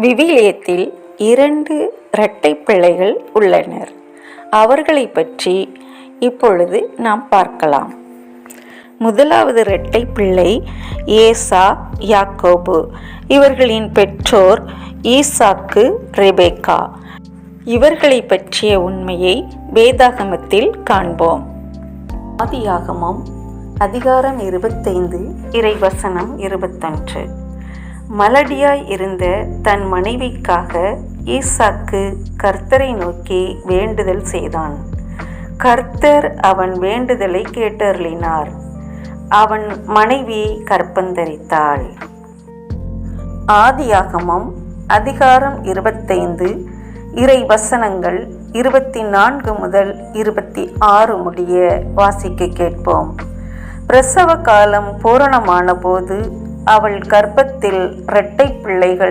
விவிலியத்தில் இரண்டு இரட்டை பிள்ளைகள் உள்ளனர். அவர்களை பற்றி இப்பொழுது நாம் பார்க்கலாம். முதலாவது இரட்டை பிள்ளை ஏசா யாக்கோபு. இவர்களின் பெற்றோர் ஈசாக்கு ரெபேக்கா. இவர்களை பற்றிய உண்மையை வேதாகமத்தில் காண்போம். ஆதியாகமம் அதிகாரம் இருபத்தைந்து இறைவசனம் இருபத்தொன்று. மலடியாய் இருந்த தன் மனைவிக்காக ஈசாக்கு கர்த்தரை நோக்கி வேண்டுதல் செய்தான். கர்த்தர் அவன் வேண்டுதலை கேட்டருளினார். அவன் மனைவி கற்பந்தரித்தாள். ஆதியாகமம் அதிகாரம் இருபத்தைந்து இறை வசனங்கள் இருபத்தி நான்கு முதல் இருபத்தி ஆறு முடிய வாசிக்க கேட்போம். பிரசவ காலம் பூரணமான போது அவள் கர்ப்பத்தில் இரட்டை பிள்ளைகள்